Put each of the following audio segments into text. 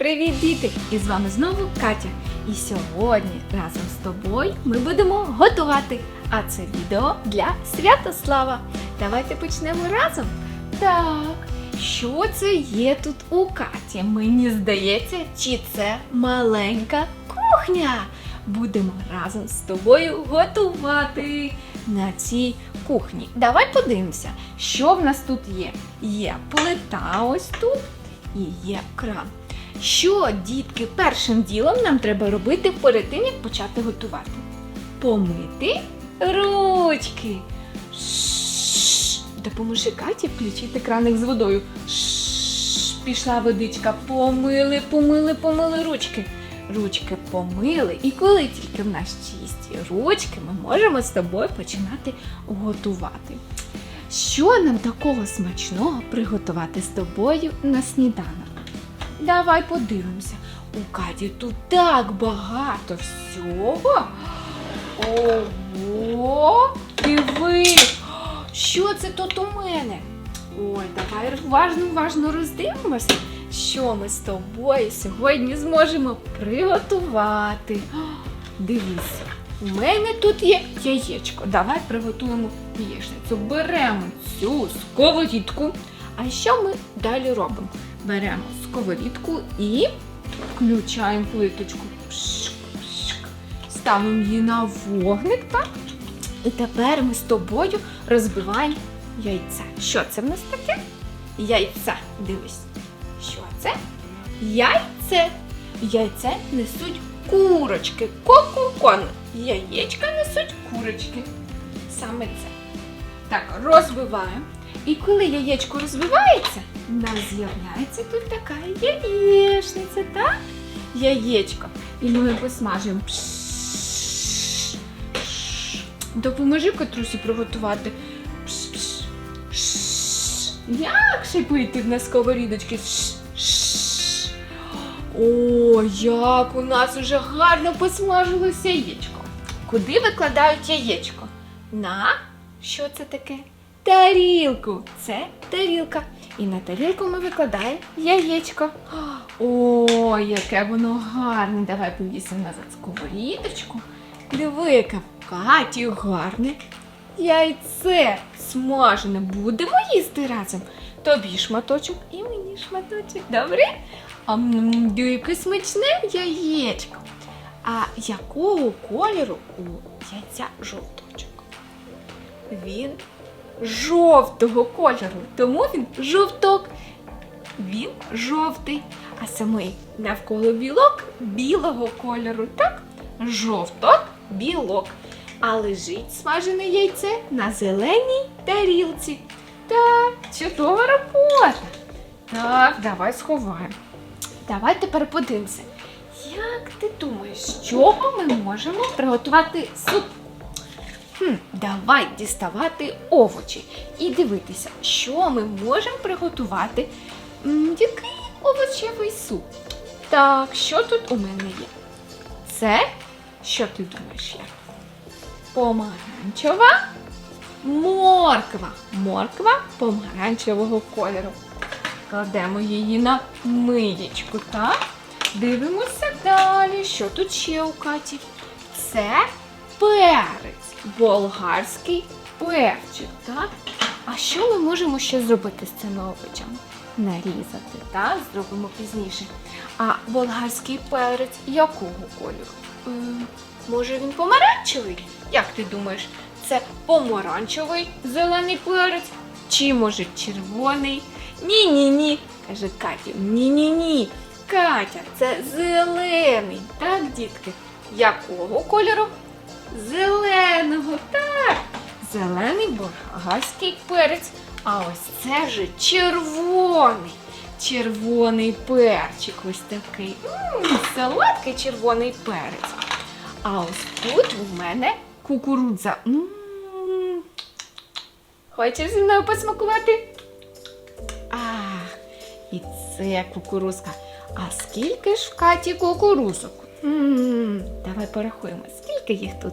Привіт, діти! І з вами знову Катя. І сьогодні разом з тобою ми будемо готувати. А це відео для Святослава. Давайте почнемо разом. Так, що це є тут у Каті? Мені здається, чи це маленька кухня. Будемо разом з тобою готувати на цій кухні. Давай подивимося, що в нас тут є. Є плита ось тут і є кран. Що, дітки, першим ділом нам треба робити перед тим, як почати готувати? Помити ручки. Допоможи Каті включити краник з водою. Шш. Пішла водичка. Помили, помили, помили ручки. Ручки помили. І коли тільки в нас чисті ручки, ми можемо з тобою починати готувати. Що нам такого смачного приготувати з тобою на сніданок? Давай подивимося. У Каті тут так багато всього. Ого! Диви! Що це тут у мене? Ой, давай уважно, уважно роздивимося, що ми з тобою сьогодні зможемо приготувати. Дивись, у мене тут є яєчко. Давай приготуємо яєчницю. Беремо цю сковорідку. А що ми далі робимо? Беремо сковорідку і включаємо плиточку. Ставимо її на вогник, так? І тепер ми з тобою розбиваємо яйце. Що це в нас таке? Яйце. Дивись. Що це? Яйце. Яйце несуть курочки. Ко-ко-кон. Яєчка несуть курочки. Саме це. Так, розбиваємо. І коли яєчко розбивається, в нас з'являється тут така яєчниця, так? Яєчко. І ми його пш. Допоможи Катрусі приготувати. Як шипити на сковорідочки? Пш, пш. О, як у нас уже гарно посмажилося яєчко. Куди викладають яєчко? На що це таке? Тарілку. Це тарілка. І на тарілку ми викладаємо яєчко. О, яке воно гарне. Давай повісимо назад сковорідочку. Диви, яке в Каті гарне. Яйце смажене. Будемо їсти разом. Тобі шматочок і мені шматочок. Добре? А яке смачне яєчко. А якого кольору у яйця жовточок? Він жовтого кольору, тому він жовток. Він жовтий, а самий навколо білок білого кольору. Так? Жовток, білок. А лежить смажене яйце на зеленій тарілці. Так, чудова робота. Так, давай сховаємо. Давай тепер подивимося. Як ти думаєш, з чого ми можемо приготувати суп? Хм, давай діставати овочі і дивитися, що ми можемо приготувати. Який овочевий суп? Так, що тут у мене є? Це, що ти думаєш є? Помаранчева морква. Морква помаранчевого кольору. Кладемо її на миєчку, так? Дивимося далі, що тут ще у Каті. Це перець, болгарський перчик, так? А що ми можемо ще зробити з цими овочами? Нарізати, так? Зробимо пізніше. А болгарський перець якого кольору? М, може він помаранчевий? Як ти думаєш, це помаранчевий зелений перець? Чи може червоний? Ні-ні-ні, каже Катя. Ні-ні-ні. Катя, це зелений, так, дітки? Якого кольору? Зеленого, так. Зелений болгарський перець. А ось це вже червоний. Червоний перчик ось такий. М, солодкий червоний перець. А ось тут у мене кукурудза. М. Хочеш зі мною посмакувати? А, і це кукурузка. А скільки ж в Каті кукурузок? м давай порахуємо, скільки їх тут?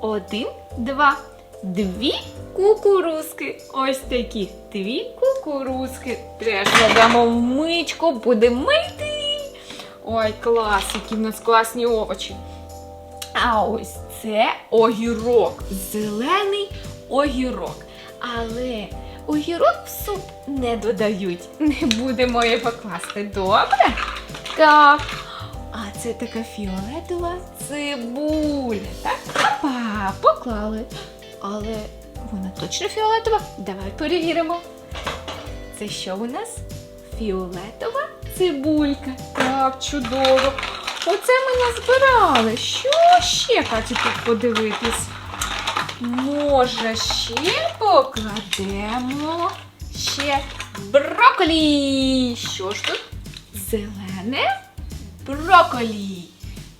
Один, два, дві кукурузки. Ось такі дві кукурузки. Теж кладемо в мичку, будемо мити. Ой, клас, які в нас класні овочі. А ось це огірок. Зелений огірок. Але огірок в суп не додають. Не будемо його класти. Добре? Так. Це така фіолетова цибуля. Так? Опа, поклали. Але вона точно фіолетова? Давай перевіримо. Це що у нас? Фіолетова цибулька. Так, чудово. Оце ми назбирали. Що ще, Катю, тут подивитись? Може, ще покладемо ще брокколі. Що ж тут? Зелене брокколі.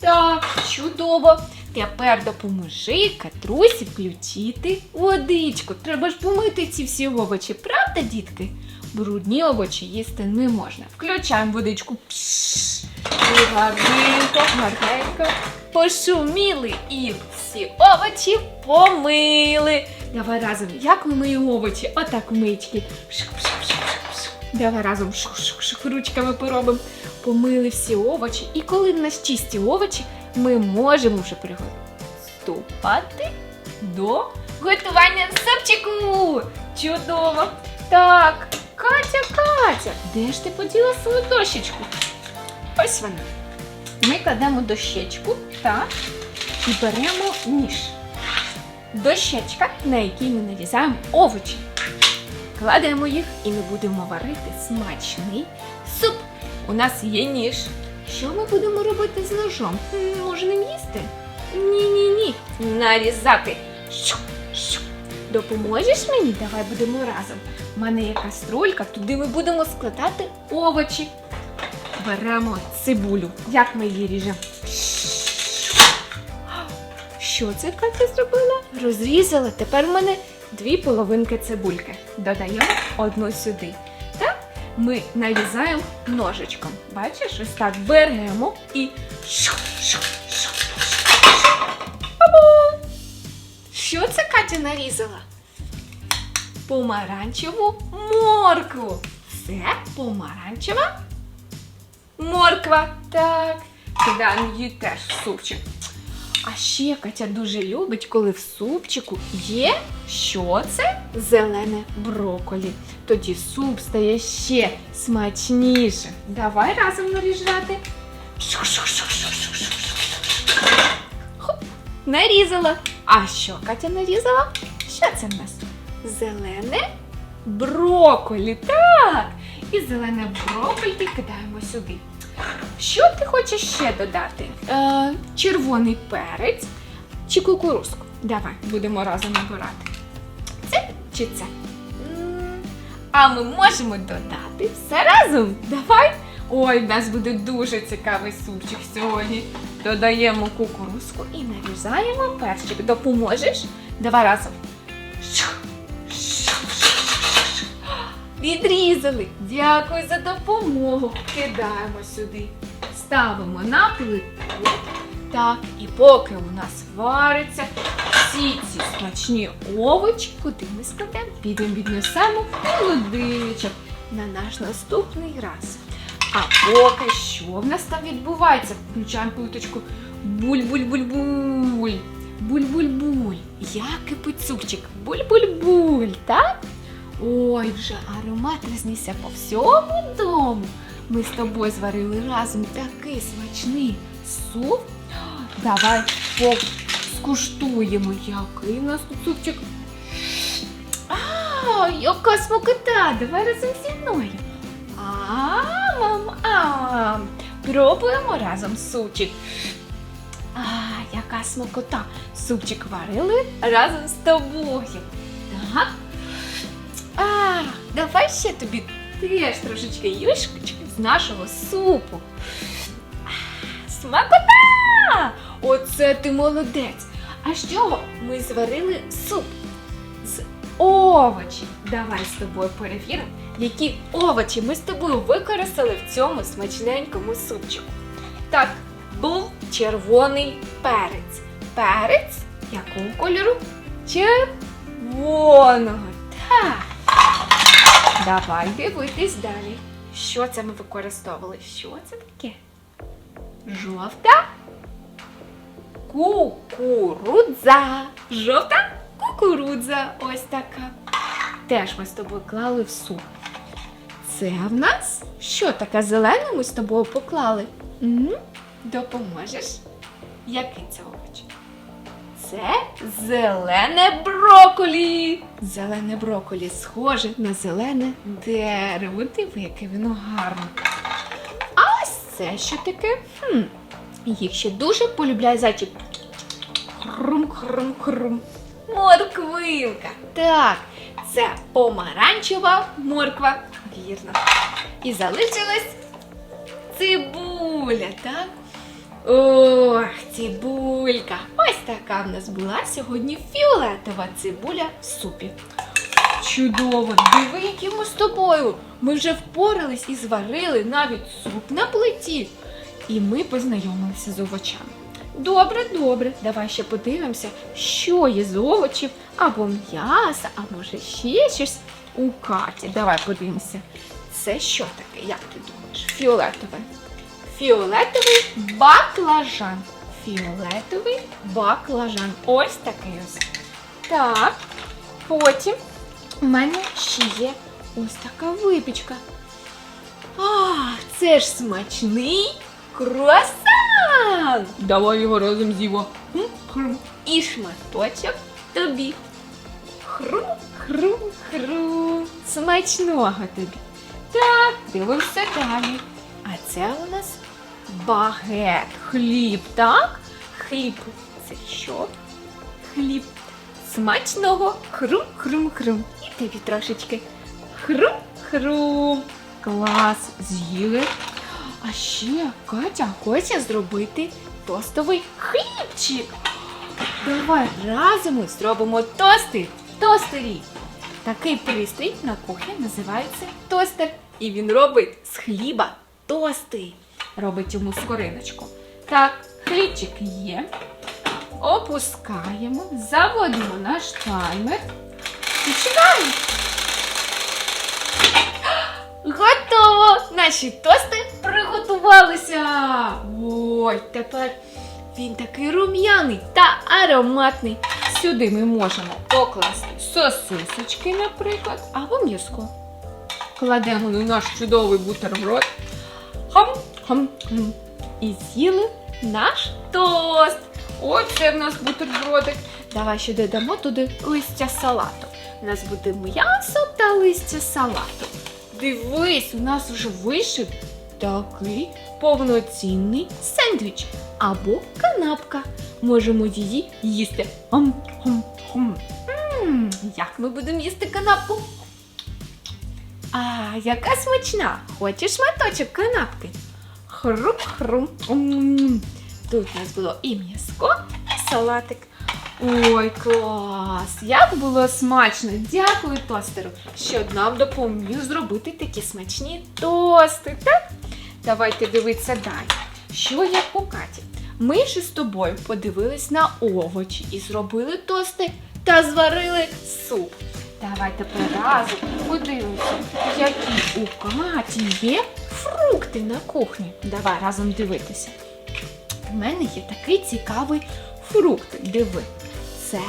Так, чудово. Тепер допоможи Катрусі включити водичку. Треба ж помити ці всі овочі, правда, дітки? Брудні овочі їсти не можна. Включаємо водичку. Гарненько, гарненько пошуміли і всі овочі помили. Давай разом, як ми миємо овочі? Отак мички. Пшик-пшик-пшик-пшик. Давай разом шух-шух-шух ручками поробимо. Помили всі овочі. І коли в нас чисті овочі, ми можемо вже приступати до готування супчику. Чудово! Так, Катя, Катя, де ж ти поділа свою дощечку? Ось вона. Ми кладемо дощечку, так, і беремо ніж. Дощечка, на якій ми нарізаємо овочі. Кладемо їх і ми будемо варити смачний суп. У нас є ніж. Що ми будемо робити з ножом? М, Може ним їсти? Ні-ні-ні. Нарізати. Допоможеш мені? Давай будемо разом. У мене є каструлька, туди ми будемо складати овочі. Беремо цибулю. Як ми її ріжемо? Що це Катя зробила? Розрізала. Тепер в мене дві половинки цибульки. Додаємо одну сюди. Так, ми нарізаємо ножичком. Бачиш, ось так беремо і. Що це Катя нарізала? Помаранчеву моркву. Це помаранчева морква. Так. Кидаємо її теж супчик. А ще Катя дуже любить, коли в супчику є що це? Зелене броколі. Тоді суп стає ще смачніше. Давай разом наріжати. Хоп, нарізала. А що Катя нарізала? Що це в нас? Зелене броколі. Так. І зелене броколі кидаємо сюди. Що ти хочеш ще додати? Е, червоний перець чи кукурузку? Давай, будемо разом набирати. Це чи це? А ми можемо додати все разом. Давай. Ой, в нас буде дуже цікавий супчик сьогодні. Додаємо кукурузку і нарізаємо перчик. Допоможеш? Давай разом. Відрізали. Дякую за допомогу. Кидаємо сюди. Ставимо на плиту. Так, і поки у нас вариться всі ці смачні овочі, куди ми складемо, підемо віднесемо в холодильничок на наш наступний раз. А поки що в нас там відбувається? Включаємо плиточку. Буль-буль-буль-буль. Буль-буль-буль. Як кипить супчик. Буль-буль-буль, так? Ой, вже аромат рознісся по всьому дому. Ми з тобою зварили разом такий смачний суп. Давай скуштуємо, який у нас тут супчик. А, яка смакота! Давай разом зі мною. Ам, ам. Пробуємо разом супчик. А, яка смакота! Супчик варили разом з тобою. Так. А, давай ще тобі теж трошечки юшечки з нашого супу. Смакота! Оце ти молодець. А з чого ми зварили суп? З овочів. Давай з тобою перевіримо, які овочі ми з тобою використали в цьому смачненькому супчику. Так, був червоний перець. Перець якого кольору? Червоного. Так. Давай дивитись далі. Що це ми використовували? Що це таке? Жовта. Кукурудза. Жовта кукурудза. Ось така. Теж ми з тобою клали в суп. Це в нас що таке зелене ми з тобою поклали? М? Допоможеш? Який це овоч? Це зелене броколі. Зелене броколі схоже на зелене дерево. Диви, яке воно гарне. А ось це що таке? Хм. Їх ще дуже полюбляє зайчик. Хрум, хрум, хрум. Морквинка. Так, це помаранчева морква. Вірно. І залишилась цибуля, так? Ох, цибулька. Ось така в нас була сьогодні фіолетова цибуля в супі. Чудово! Диви, які ми з тобою. Ми вже впорались і зварили навіть суп на плиті. І ми познайомилися з овочами. Добре, добре. Давай ще подивимося, що є з овочів або м'яса, а може ще щось у Каті. Давай подивимося. Це що таке, як ти думаєш? Фіолетове. Фіолетовий баклажан. Фіолетовий баклажан. Ось такий ось. Так. Потім у мене ще є ось така випічка. Ах, це ж смачний круасан! Давай його разом з'їмо. І шматочок тобі. Хрум. Смачного тобі. Так, дивимося далі. А це у нас багет. Хліб, так? Хліб. Це що? Хліб. Смачного. Хрум, хрум, хрум. І тобі трошечки. Хрум, хрум. Клас. З'їли. А ще Катя хоче зробити тостовий хлібчик. Давай разом зробимо тости в тостері. Такий пристрій на кухні називається тостер. І він робить з хліба тости. Робить йому скориночку. Так, хлібчик є. Опускаємо, заводимо наш таймер і чекаємо. Готово! Наші тости приготувалися. Ой, тепер він такий рум'яний та ароматний. Сюди ми можемо покласти сосисочки, наприклад, або м'язко. Кладемо на наш чудовий бутерброд. Хам, І з'їли наш тост. Оце в нас бутербродик. Давай ще додамо туди листя салату. У нас буде м'ясо та листя салату. Дивись, у нас вже вийшов такий повноцінний сендвіч або канапка. Можемо її їсти. Ам, хам, хам. М, Як ми будемо їсти канапку? А, яка смачна! Хочеш шматочок канапки? Хрум-хрум. Тут у нас було і м'яско, і салатик. Ой, клас! Як було смачно! Дякую тостеру, що нам допоміг зробити такі смачні тости. Так? Давайте дивитися далі. Що є у Каті? Ми ж з тобою подивились на овочі і зробили тости та зварили суп. Давай тепер разом подивимося, які у Каті є фрукти на кухні. Давай разом дивитися. У мене є такий цікавий фрукт. Диви. Це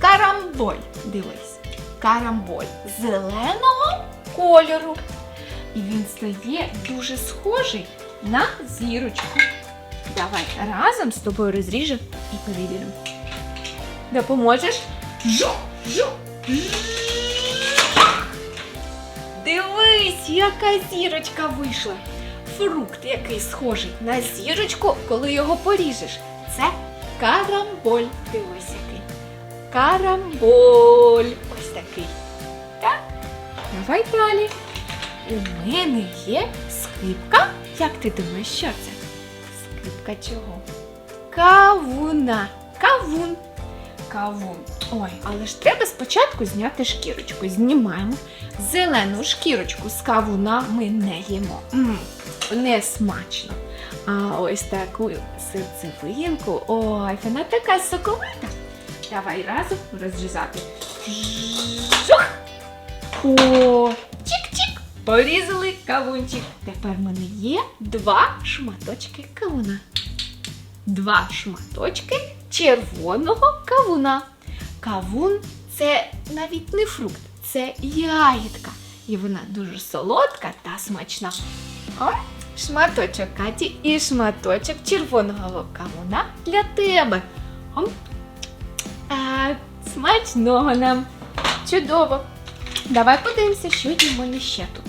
карамболь. Дивись. Карамболь зеленого кольору. І він стає дуже схожий на зірочку. Давай разом з тобою розріжемо і перевіримо. Допоможеш? Жух, жух, Дивись, яка зірочка вийшла. Фрукт, який схожий на зірочку, коли його поріжеш. Це карамболь. Дивись який. Карамболь. Ось такий. Так? Давай далі. У мене є скрипка. Як ти думаєш, що це? Скрипка чого? Кавуна. Кавун. Кавун. Ой, але ж треба спочатку зняти шкірочку. Знімаємо. Зелену шкірочку з кавуна ми не їмо. м не смачно. А ось таку серцевинку. Ой, вона така соковита. Давай разом розрізати. Жух! О, чик-чик! Порізали кавунчик. Тепер в мене є два шматочки кавуна. Два шматочки червоного кавуна. Кавун це навіть не фрукт, це ягідка. І вона дуже солодка та смачна. О, шматочок Каті і шматочок червоного кавуна для тебе. Ом. А, смачного нам. Чудово. Давай подивимося, що є в мене ще тут.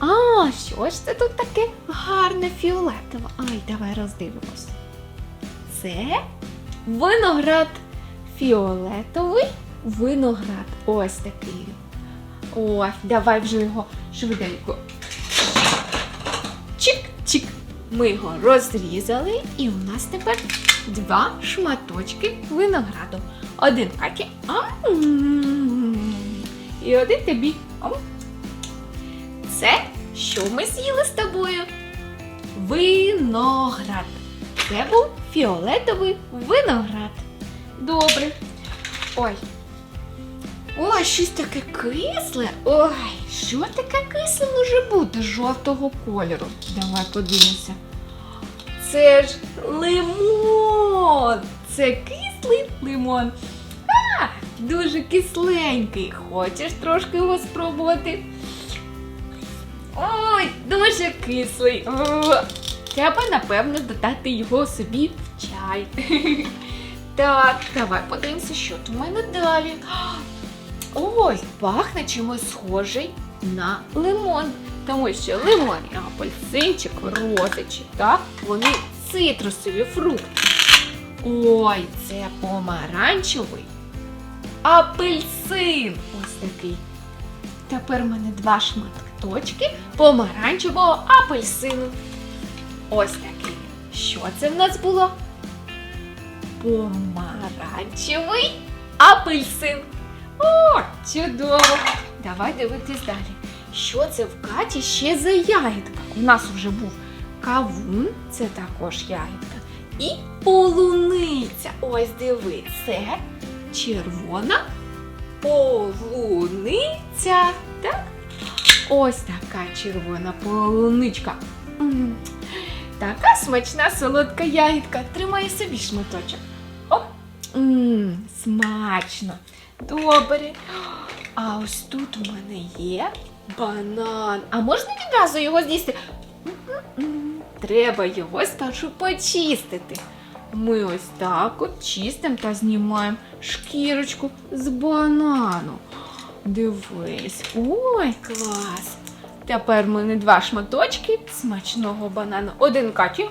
А, що ж це тут таке гарне фіолетове? Ай, давай роздивимось. Це виноград. Фіолетовий виноград. Ось такий. Ой, давай вже його швиденько. Чик-чик. Ми його розрізали, і у нас тепер два шматочки винограду. Один. Ам. І один тобі. Це що ми з'їли з тобою? Виноград. Це був фіолетовий виноград. Добре. Ой. Ой, щось таке кисле. Ой, що таке кисле може бути жовтого кольору? Давай подивимося. Це ж лимон. Це кислий лимон. А, дуже кисленький. Хочеш трошки його спробувати? Ой, дуже кислий. Треба, напевно, додати його собі в чай. Так, давай подивимося, що тут у мене далі. Ой, пахне чимось схожий на лимон. Тому що лимон апельсинчик, розичі, так? Вони цитрусові фрукти. Ой, це помаранчевий апельсин. Ось такий. Тепер в мене два шматочки помаранчевого апельсину. Ось такий. Що це в нас було? Помаранчевий апельсин. О, чудово! Давай дивитись далі. Що це в Каті ще за ягідка? У нас вже був кавун, це також ягідка. І полуниця. Ось диви, це червона полуниця. Так? Ось така червона полуничка. Така смачна солодка ягідка. Тримай собі шматочок. Оп. М, смачно. Добре. А ось тут у мене є банан. А можна відразу його з'їсти? Треба його спершу почистити. Ми ось так от чистимо та знімаємо шкірочку з банану. Дивись, ой, клас! Тепер в мене два шматочки смачного банану. Один Катю м,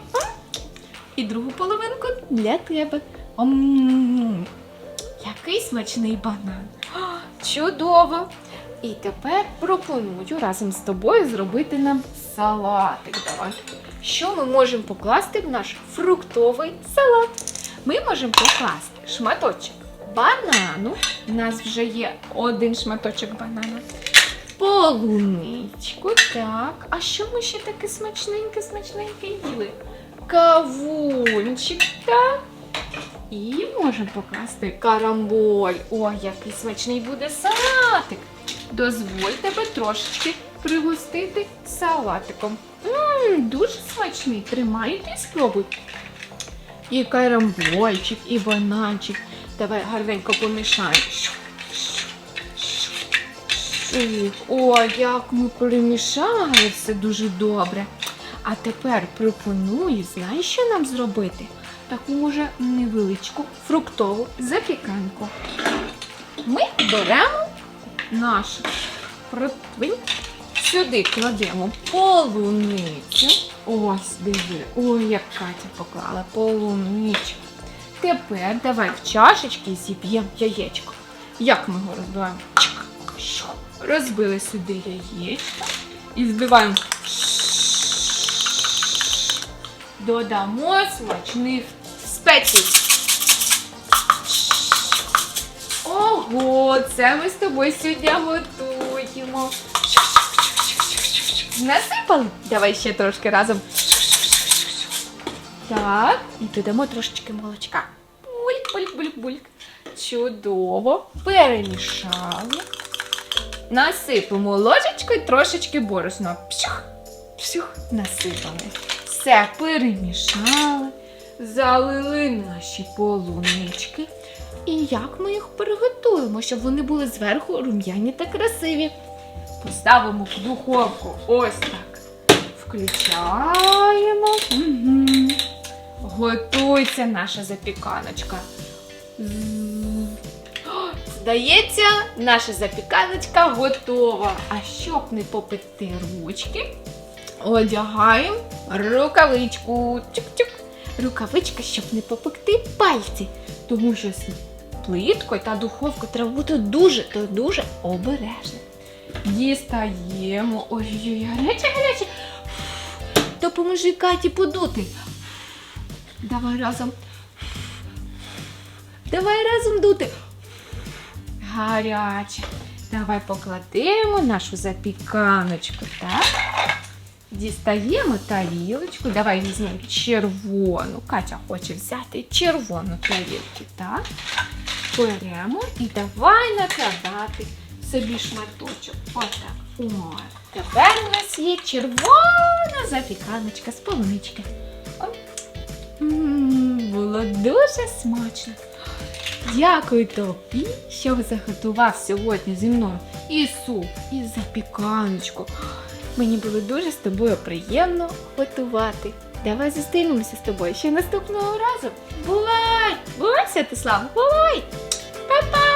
і другу половинку для тебе. М, Який смачний банан. Чудово! І тепер пропоную разом з тобою зробити нам салатик. Давай. Що ми можемо покласти в наш фруктовий салат? Ми можемо покласти шматочок банану. У нас вже є один шматочок банана. Полуничку, так. А що ми ще таке смачненьке, смачненьке їли? Кавунчик, так. І можемо покласти карамболь. Ой, який смачний буде салатик. Дозволь тебе трошечки пригостити салатиком. Ммм, дуже смачний. Тримай і ти спробуй. І карамбольчик, і бананчик. Давай гарненько помішаємо. Ух, О, як ми перемішали все дуже добре. А тепер пропоную, знаєш, що нам зробити? Таку може невеличку фруктову запіканку. Ми беремо наш противень, сюди кладемо полуницю. Ось диви. Ой, як Катя поклала полуничку. Тепер давай в чашечки зіб'ємо яєчко. Як ми його розбиваємо? Що? Розбили сюди яєчко і збиваємо. Додамо смачних спецій. Ого, це ми з тобою сьогодні готуємо. Насипали? Давай ще трошки разом. Так, і додамо трошечки молочка. Бульк, бульк, бульк, бульк. Чудово. Перемішали. Насипемо ложечкою трошечки борошна. Пшух, пшух, насипали. Все перемішали, залили наші полунички. І як ми їх приготуємо, щоб вони були зверху рум'яні та красиві? Поставимо в духовку ось так. Включаємо. Угу. Готується наша запіканочка. Здається, наша запіканочка готова. А щоб не попекти ручки, одягаємо рукавичку. Чук-чук. Рукавичка, щоб не попекти пальці. Тому що з плиткою та духовкою треба бути дуже та дуже обережним. Дістаємо. Ой-ой-ой, гаряче, гаряче. Допоможи Каті подути. Давай разом. Давай разом дути. Гаряче. Давай покладемо нашу запіканочку, так? Дістаємо тарілочку. Давай візьмемо червону. Катя хоче взяти червону тарілку, так? Беремо і давай накладати собі шматочок. Отак. О, тепер у нас є червона запіканочка з полунички. Було дуже смачно. Дякую тобі, що заготував сьогодні зі мною і суп, і запіканочку. Мені було дуже з тобою приємно готувати. Давай зустрінемося з тобою ще наступного разу. Бувай! Бувай, Святослав, бувай! Па-па!